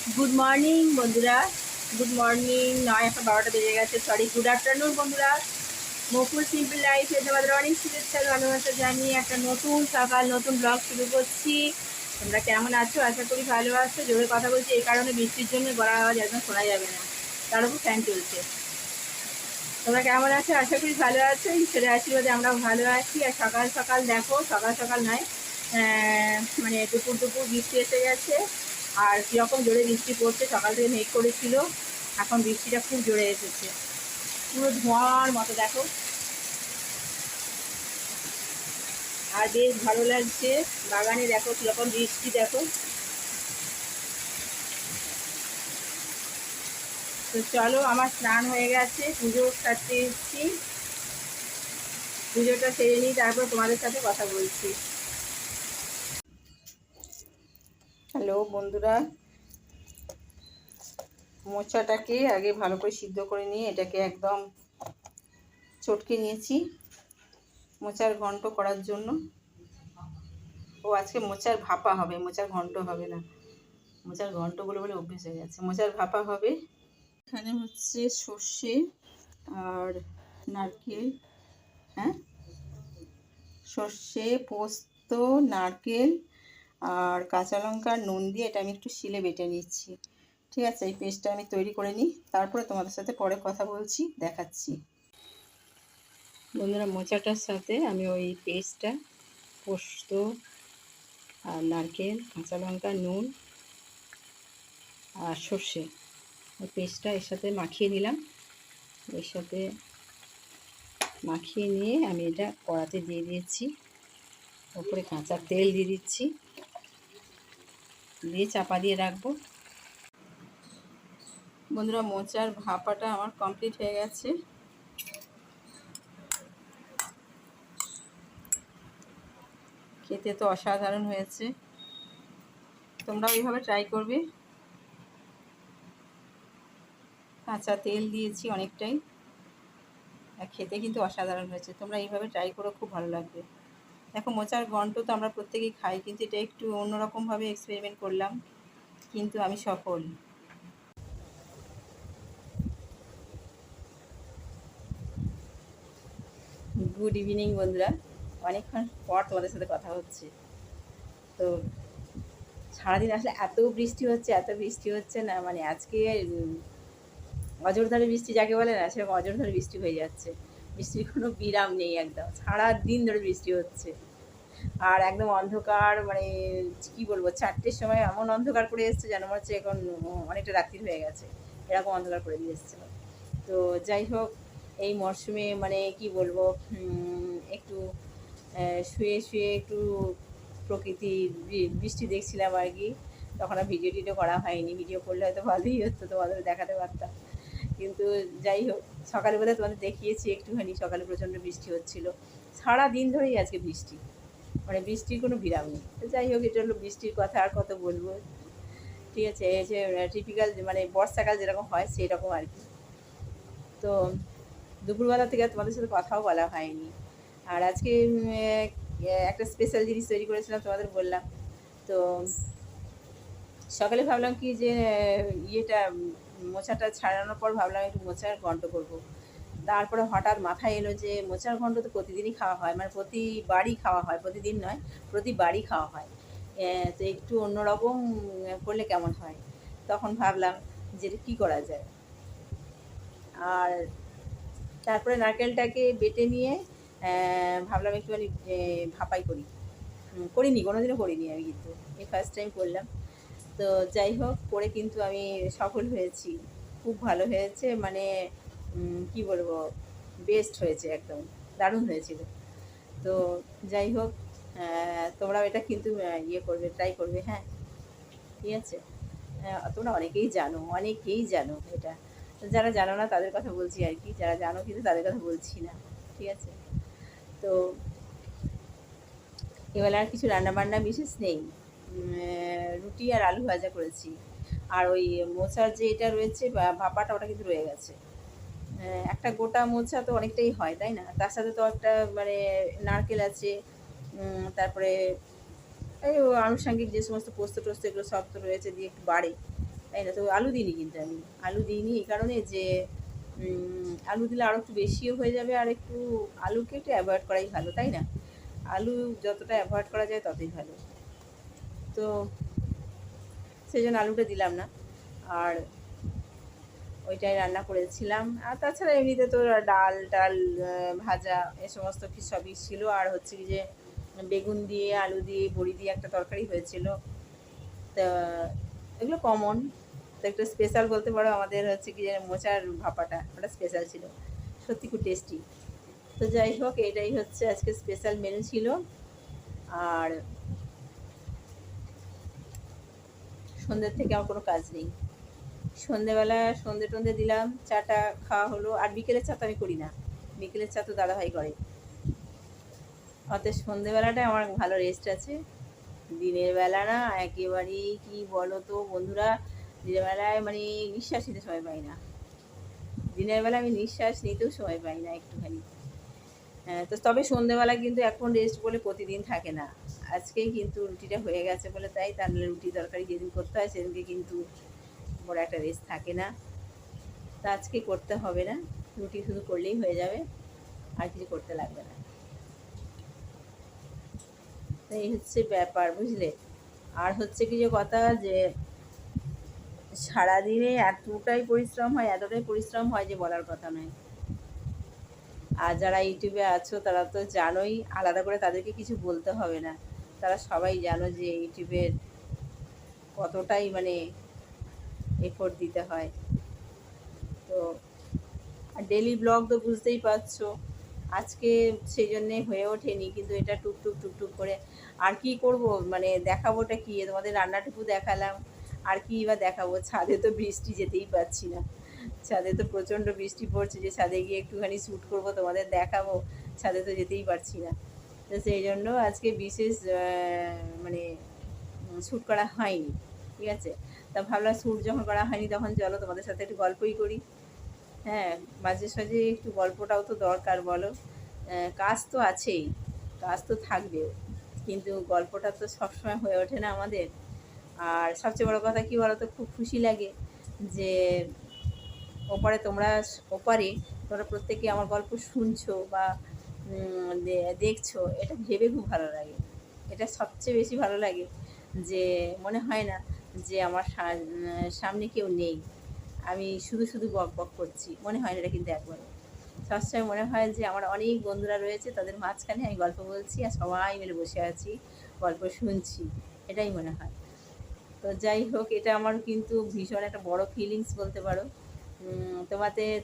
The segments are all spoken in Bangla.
গুড মর্নিং বন্ধুরা। গুড মর্নিং নয় এখন বারোটা বেজে গেছে। সরি গুড আফটারনুন বন্ধুরা। মকুল সিম্পল লাইফে তোমাদের অনেক শুভেচ্ছা ভালোবাসা জানিয়ে একটা নতুন সকাল, নতুন ব্লগ শুরু করছি। তোমরা কেমন আছো? আশা করি ভালো আছো। জোরে কথা বলছি, এই কারণে বৃষ্টির জন্য গড়া আওয়াজ একদম শোনা যাবে না। তার উপর ফ্যান চলছে। তোমরা কেমন আছো? আশা করি ভালো আছো। ঈশ্বরের আশীর্বাদে আমরা ভালো আছি। আর সকাল সকাল দেখো, সকাল সকাল নয় মানে দুপুর দুপুর বৃষ্টি এসে গেছে। আর কীরকম জোরে বৃষ্টি পড়ছে, সকাল থেকে মেঘ করেছিল, এখন বৃষ্টিটা খুব জোরে এসেছে। পুরো ধোঁয়ার মতো, দেখো। আর বেশ ভালো লাগছে, বাগানে দেখো কীরকম বৃষ্টি, দেখো। তো চলো, আমার স্নান হয়ে গেছে, পুজো সারতে এসেছি। পুজোটা সেরে নিই, তারপর তোমাদের সাথে কথা বলছি। হ্যালো বন্ধুরা। মোচাটাকে আগে ভালো করে সিদ্ধ করে নিয়ে এটাকে একদম চটকে নিয়েছি মোচার ঘন্ট করার জন্য। ও আজকে মোচার ভাপা হবে, মোচার ঘন্ট হবে না। মোচার ঘন্টগুলো বলে অভ্যেস হয়ে গেছে। মোচার ভাপা হবে। এখানে হচ্ছে সর্ষে আর নারকেল হ্যাঁ? সর্ষে, পোস্ত, নারকেল আর কাঁচা লঙ্কা, নুন দিয়ে এটা আমি একটু শিলে বেটে নিচ্ছি। ঠিক আছে, এই পেস্টটা আমি তৈরি করে নিই। তারপরে তোমাদের সাথে পরে কথা বলছি, দেখাচ্ছি। বন্ধুরা, মোচাটার সাথে আমি ওই পেস্টটা, পোস্ত আর নারকেল, কাঁচা লঙ্কা, নুন আর সর্ষে, ওই পেস্টটা এর সাথে মাখিয়ে নিলাম। এর সাথে মাখিয়ে নিয়ে আমি এটা কড়াতে দিয়ে দিয়েছি। ওপরে কাঁচা তেল দিয়ে দিচ্ছি। দিয়ে চাপা দিয়ে রাখব। বন্ধুরা, মোচার ভাপাটা আমার কমপ্লিট হয়ে গেছে। খেতে তো অসাধারণ হয়েছে। তোমরাও এইভাবে ট্রাই করবে। কাঁচা তেল দিয়েছি অনেকটাই। খেতে কিন্তু অসাধারণ হয়েছে। তোমরা এইভাবে ট্রাই করো, খুব ভালো লাগবে। দেখো মোচার গন্ট তো আমরা প্রত্যেকেই খাই, কিন্তু এটা একটু অন্যরকমভাবে এক্সপেরিমেন্ট করলাম, কিন্তু আমি সফল। গুড ইভিনিং বন্ধুরা, অনেকক্ষণ পর তোমাদের সাথে কথা হচ্ছে। তো সারাদিন আসলে এত বৃষ্টি হচ্ছে, এত বৃষ্টি হচ্ছে না মানে আজকে অজরধারে বৃষ্টি যাকে বলে না, সেরকম অজরধারে বৃষ্টি হয়ে যাচ্ছে। বৃষ্টির কোনো বিরাম নেই একদম। সারা দিন ধরে বৃষ্টি হচ্ছে। আর একদম অন্ধকার মানে কি বলব, চারটের সময় এমন অন্ধকার করে এসছে যেন মনে হচ্ছে এখন অনেকটা রাত্রি হয়ে গেছে। এরকম অন্ধকার করে দিয়ে এসছে তো যাই হোক, এই মরশুমে মানে কি বলব একটু শুয়ে শুয়ে একটু প্রকৃতির বি- বৃষ্টি দেখছিলাম আর কি। তখন আর ভিডিও টিডিও করা হয়নি। ভিডিও করলে হয়তো ভালোই হতো, তোমাদের দেখাতে পারতাম। কিন্তু যাই হোক, সকালে বোধহয় তোমাদের দেখিয়েছি, একটুখানি সকালে প্রচণ্ড বৃষ্টি হচ্ছিল। সারা দিন ধরেই আজকে বৃষ্টি। মানে বৃষ্টির কোনো বিরাম নেই। তো যাই হোক, এটা হলো বৃষ্টির কথা, আর কত বলব? ঠিক আছে, এই যে টিপিক্যাল মানে বর্ষাকাল যেরকম হয় সেই রকম আর কি। তো দুপুরবেলা থেকে তোমাদের সাথে কথাও বলা হয়নি। আর আজকে একটা স্পেশাল জিনিস তৈরি করেছিলাম তোমাদের বললাম। তো সকালে ভাবলাম কি যে ইয়েটা মোচাটা ছাড়ানোর পর ভাবলাম একটু মোচার ঘন্ট করব। তারপরে হঠাৎ মাথায় এলো যে মোচার ঘন্ট তো প্রতিদিনই খাওয়া হয় মানে প্রতিবারই খাওয়া হয়, প্রতিদিন নয়, প্রতিবারই খাওয়া হয়। তো একটু অন্যরকম করলে কেমন হয়? তখন ভাবলাম যে কী করা যায়? আর তারপরে নারকেলটাকে বেটে নিয়ে ভাবলাম একটুখানি ভাপাই করি। করিনি, কোনোদিনও করিনি আমি কিন্তু। এই ফার্স্ট টাইম করলাম। তো যাই হোক করে কিন্তু আমি সফল হয়েছি। খুব ভালো হয়েছে মানে কি বলব বেস্ট হয়েছে একদম, দারুণ হয়েছিল। তো যাই হোক তোমরাও এটা কিন্তু ইয়ে করবে ট্রাই করবে হ্যাঁ? ঠিক আছে? তোমরা অনেকেই জানো অনেকেই জানো এটা। যারা জানো না, তাদের কথা বলছি আর কি, যারা জানো কিন্তু তাদের কথা বলছি না, ঠিক আছে? তো এবেলা আর কিছু রান্নাবান্না বিশেষ নেই? রুটি আর আলু ভাজা করেছি। আর ওই মোচার যে এটা রয়েছে ভাপাটা, ওটা কিন্তু রয়ে গেছে। একটা গোটা মোচা তো অনেকটাই হয়, তাই না? তার সাথে তো একটা মানে নারকেল আছে তারপরে এই আনুষঙ্গিক যে সমস্ত পোস্ত টোস্ত এগুলো সব তো রয়েছে দিয়ে একটু বাড়ে, তাই না? তো আলু দিইনি কিন্তু আমি। আলু দিইনি এই কারণে যে আলু দিলে আরও একটু বেশিও হয়ে যাবে আর একটু আলুকে একটু অ্যাভয়েড করাই ভালো, তাই না? আলু যতটা অ্যাভয়েড করা যায় ততই ভালো। তো সেই জন্য আলুটা দিলাম না। আর ওইটাই রান্না করেছিলাম। আর তাছাড়া এমনিতে তো ডাল টাল ভাজা এ সমস্ত কি সবই ছিল। আর হচ্ছে কি যে বেগুন দিয়ে, আলু দিয়ে, বড়ি দিয়ে একটা তরকারি হয়েছিল। তা এগুলো কমন তো একটু স্পেশাল বলতে পারো আমাদের হচ্ছে কি যে মোচার ভাপাটা, ওটা স্পেশাল ছিল। সত্যি খুব টেস্টি তো যাই হোক, এটাই হচ্ছে আজকে স্পেশাল মেনু ছিল। আর সন্ধ্যের থেকে আমার কোনো কাজ নেই। সন্ধেবেলা সন্ধে টন্ধে দিলাম, চাটা খাওয়া হলো, আর বিকেলের চা তো আমি করি না। বিকেলের চা তো দাদাভাই করে। অতএব সন্ধেবেলাটা আমার ভালো রেস্ট আছে। দিনের বেলা না একেবারেই কি বলো তো বন্ধুরা, দিনের বেলায় মানে নিঃশ্বাস নিতে সময় পাই না। দিনের বেলা আমি নিঃশ্বাস নিতেও সময় পাই না একটুখানি। তো তবে সন্ধেবেলা কিন্তু এখন রেস্ট বলে প্রতিদিন থাকে না। আজকেই কিন্তু রুটিটা হয়ে গেছে বলে তাই তার রুটি তরকারি যেদিন করতে হয় সেদিনকে কিন্তু বড় একটা রেস্ট থাকে না। তা আজকে করতে হবে না, রুটি শুধু করলেই হয়ে যাবে, আর কিছু করতে লাগবে না। এই হচ্ছে ব্যাপার, বুঝলে? আর হচ্ছে কি যে কথা যে সারাদিনে এতটাই পরিশ্রম হয়, এতটাই পরিশ্রম হয় যে বলার কথা নয়। আর যারা ইউটিউবে আছো, তারা তো জানোই, আলাদা করে তাদেরকে কিছু বলতে হবে না। তারা সবাই জানো যে ইউটিউবের কতটাই মানে এফোর্ট দিতে হয়। তো ডেলি ব্লগ তো বুঝতেই পারছ, আজকে সেই জন্যে হয়ে ওঠেনি, কিন্তু এটা টুকটুক টুকটুক করে আর কি করব? মানে দেখাবোটা কি? তোমাদের রান্নাটুকু দেখালাম, আর কি বা দেখাবো? ছাদে তো বৃষ্টি যেতেই পারছি না। ছাদে তো প্রচণ্ড বৃষ্টি পড়ছে, যে ছাদে গিয়ে একটুখানি শ্যুট করব, তোমাদের দেখাবো। ছাদে তো যেতেই পারছি না। তো সেই জন্য আজকে বিশেষ মানে শ্যুট করা হয়নি, ঠিক আছে? তা ভাবলাম শ্যুট যখন করা হয়নি তখন চলো তোমাদের সাথে একটু গল্পই করি। হ্যাঁ মাঝে সাঝে একটু গল্পটাও তো দরকার, বলো। কাজ তো আছেই, কাজ তো থাকবেও, কিন্তু গল্পটা তো সবসময় হয়ে ওঠে না আমাদের। আর সবচেয়ে বড় কথা কি বলো তো খুব খুশি লাগে যে ওপারে তোমরা ওপারে তোমরা প্রত্যেকে আমার গল্প শুনছো বা দেখছ, এটা ভেবে খুব ভালো লাগে। এটা সবচেয়ে বেশি ভালো লাগে যে, মনে হয় না যে আমার সামনে কেউ নেই। আমি শুধু শুধু বক বক করছি, মনে হয় না এটা কিন্তু একবারও সবসময় মনে হয় যে আমার অনেক বন্ধুরা রয়েছে, তাদের মাঝখানে আমি গল্প বলছি আর সবাই মিলে বসে আছি, গল্প শুনছি, এটাই মনে হয়। তো যাই হোক, এটা আমার কিন্তু ভীষণ একটা বড় ফিলিংস বলতে পারো। উম,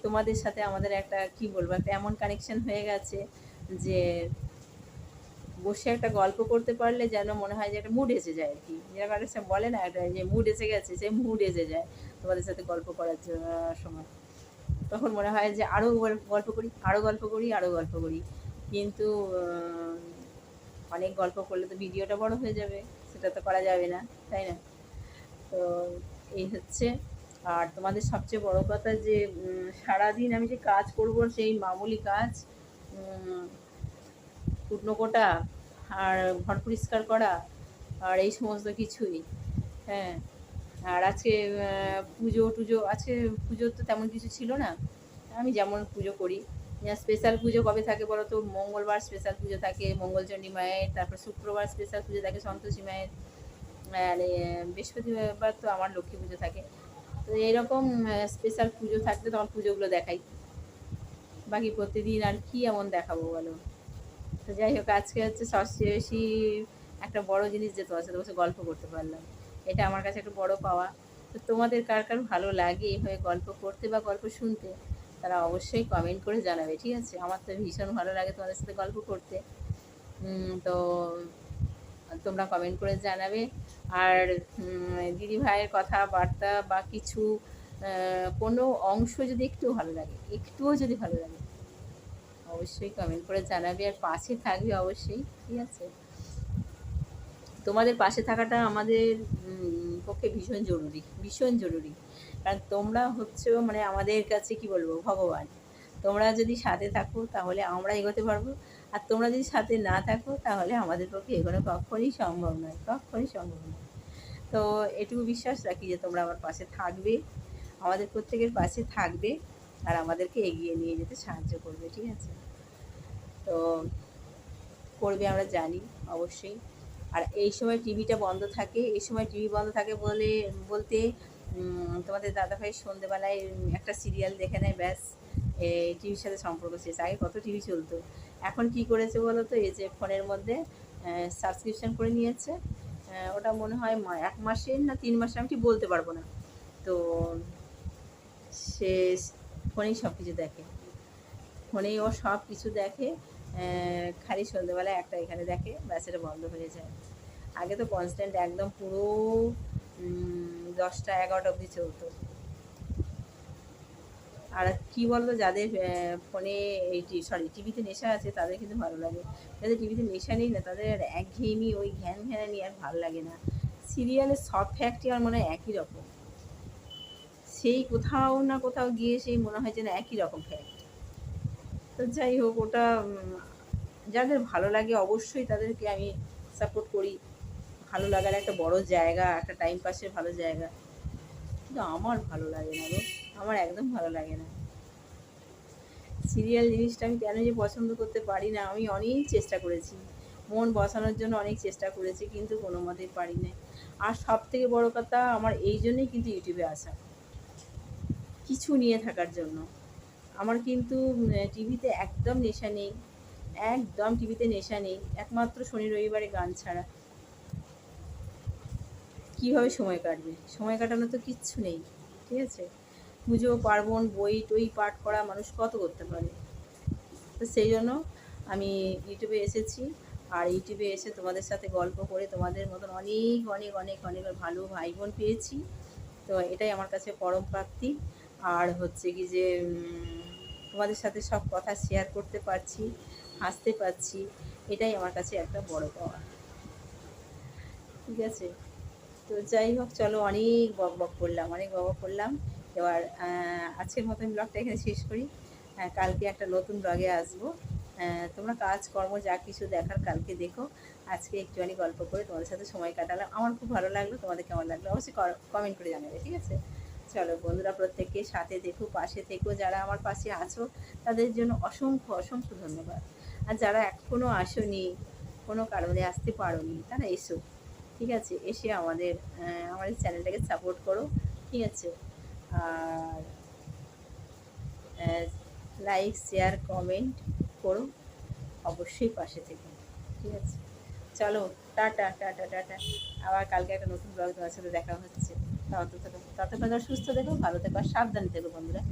তোমাদের সাথে আমাদের একটা কি বলব একটা এমন কানেকশন হয়ে গেছে যে বসে একটা গল্প করতে পারলে যেন মনে হয় যে একটা মুড এসে যায় আর কি। যেরকম একটা বলে না একটা যে মুড এসে গেছে সে মুড এসে যায় তোমাদের সাথে গল্প করার সময়। তখন মনে হয় যে আরও গল্প করি আরও গল্প করি আরও গল্প করি। কিন্তু অনেক গল্প করলে তো ভিডিওটা বড় হয়ে যাবে সেটা তো করা যাবে না তাই না? তো এই হচ্ছে আর তোমাদের সবচেয়ে বড় কথা যে সারাদিন আমি যে কাজ করব সেই মামুলি কাজ কুটনো কোটা আর ঘর পরিষ্কার করা আর এই সমস্ত কিছুই হ্যাঁ। আর আজকে পুজো টুজো, আজকে পুজো তো তেমন কিছু ছিল না, আমি যেমন পুজো করি। স্পেশাল পুজো কবে থাকে বলো তো? মঙ্গলবার স্পেশাল পুজো থাকে, মঙ্গলচণ্ডী মায়ের, তারপর শুক্রবার স্পেশাল পুজো থাকে, সন্তোষী মায়ের, আর বৃহস্পতিবার তো আমার লক্ষ্মী পুজো থাকে। তো এরকম স্পেশাল পুজো থাকলে তখন পুজোগুলো দেখাই। বাকি প্রতিদিন আর কি এমন দেখাবো বলো? তো যাই হোক, আজকে হচ্ছে সবচেয়ে বেশি একটা বড় জিনিস যে তোমার সাথে বসে গল্প করতে পারলাম। এটা আমার কাছে একটা বড় পাওয়া। তো তোমাদের কার কার ভালো লাগে এইভাবে গল্প করতে বা গল্প শুনতে, তারা অবশ্যই কমেন্ট করে জানাবে, ঠিক আছে? আমার তো ভীষণ ভালো লাগে তোমাদের সাথে গল্প করতে। তো তোমরা কমেন্ট করে জানাবে। আর দিদি ভাইয়ের কথাবার্তা বা কিছু কোনো অংশ যদি একটু ভালো লাগে, একটুও যদি ভালো লাগে, অবশ্যই কমেন্ট করে জানাবে আর পাশে থাকবে অবশ্যই, ঠিক আছে? তোমাদের পাশে থাকাটা আমাদের পক্ষে ভীষণ জরুরি ভীষণ জরুরি। কারণ তোমরা হচ্ছে মানে আমাদের কাছে কি বলব, ভগবান। তোমরা যদি সাথে থাকো তাহলে আমরা এগোতে পারব। আর তোমরা যদি সাথে না থাকো, তাহলে আমাদের পক্ষে এগোনো কখনই সম্ভব নয়, কখনই সম্ভব নয়। তো এটুকু বিশ্বাস রাখি যে তোমরা আমার পাশে থাকবে, আমাদের প্রত্যেকের পাশে থাকবে আর আমাদেরকে এগিয়ে নিয়ে যেতে সাহায্য করবে, ঠিক আছে? তো করবে আমরা জানি, অবশ্যই। আর এই সময় টিভিটা বন্ধ থাকে, এই সময় টিভি বন্ধ থাকে বলে, বলতে তোমাদের দাদাভাই সন্ধেবেলায় একটা সিরিয়াল দেখে নেয়, ব্যাস টিভির সাথে সম্পর্ক শেষ। আগে কত টিভি চলতো? এখন কি করেছে বলো তো? এই যে ফোনের মধ্যে সাবস্ক্রিপশন করে নিয়েছে। ওটা মনে হয় এক মাসের না তিন মাসের আমি ঠিক বলতে পারব না। তো সে ফোনেই সব কিছু দেখে। ফোনেই ও সব কিছু দেখে খালি সন্ধ্যেবেলায় একটা এখানে দেখে, ব্যাস বন্ধ হয়ে যায়। আগে তো কনস্ট্যান্ট একদম পুরো দশটা এগারোটা অবধি চলতো। আর কি বলতো, যাদের ফোনে এই সরি টিভিতে নেশা আছে, তাদের কিন্তু ভালো লাগে। যাদের টিভিতে নেশা নেই না, তাদের আর একঘেয়েমি ওই ঘ্যান ঘ্যানানি আর ভালো লাগে না। সিরিয়ালের সব ফ্যাক্টই আমার মনে হয় একই রকম। সেই কোথাও না কোথাও গিয়ে সেই মনে হয় যেন একই রকম ফ্যাক্ট তো যাই হোক, ওটা যাদের ভালো লাগে অবশ্যই তাদেরকে আমি সাপোর্ট করি। ভালো লাগার একটা বড় জায়গা, একটা টাইম পাসের ভালো জায়গা। কিন্তু আমার ভালো লাগে না গো। আমার একদম ভালো লাগে না। সিরিয়াল জিনিসটা আমি কেন যে পছন্দ করতে পারি না, আমি অনেক চেষ্টা করেছি। মন বসানোর জন্য অনেক চেষ্টা করেছি, কিন্তু কোনো মতেই পারি না আর সব থেকে বড়ো কথা, আমার এই জন্যই কিন্তু ইউটিউবে আসা। কিছু নিয়ে থাকার জন্য। আমার কিন্তু টিভিতে একদম নেশা নেই। একদম টিভিতে নেশা নেই। একমাত্র শনি রবিবারে গান ছাড়া। কীভাবে সময় কাটবে? সময় কাটানো তো কিচ্ছু নেই। ঠিক আছে? পুজো, পার্বণ, বই, টই, পাঠ করা মানুষ কত করতে পারে? তো সেই জন্য আমি ইউটিউবে এসেছি। আর ইউটিউবে এসে তোমাদের সাথে গল্প করে তোমাদের মতন অনেক অনেক অনেক অনেক ভালো ভাই বোন পেয়েছি। তো এটাই আমার কাছে পরম প্রাপ্তি। আর হচ্ছে কি যে তোমাদের সাথে সব কথা শেয়ার করতে পারছি, হাসতে পারছি। এটাই আমার কাছে একটা বড় পাওয়া। ঠিক আছে? তো যাই হোক, চলো অনেক বক বক করলাম, অনেক বক করলাম। এবার আজকের মতন ব্লগটা এখানে শেষ করি। আহ, কালকে একটা নতুন ব্লগে আসব। আহ, তোমরা কাজকর্ম যা কিছু দেখার কালকে দেখো। আজকে একটুখানি গল্প করে তোমাদের সাথে সময় কাটালাম। আমার খুব ভালো লাগল তোমাদের কেমন লাগল অবশ্যই কমেন্ট করে জানাবে ঠিক আছে? চলো বন্ধুরা প্রত্যেককে সাথে দেখো পাশে থেকো। যারা আমার পাশে আছো তাদের জন্য অসংখ্য অসংখ্য ধন্যবাদ। আর যারা এখনও আসোনি কোনো কারণে আসতে পারোনি তারা এসো ঠিক আছে? এসে আমাদের আমাদের চ্যানেলটাকে সাপোর্ট করো ঠিক আছে? আর লাইক শেয়ার কমেন্ট করো, অবশ্যই পাশে থেকে, ঠিক আছে? চলো, টাটা টাটা টাটা। আবার কালকে একটা নতুন ব্লগ তোমার সাথে দেখা হচ্ছে। ততক্ষণ ততক্ষণ সুস্থ দেখো ভালো থেকো সাবধানে থেকো বন্ধুরা।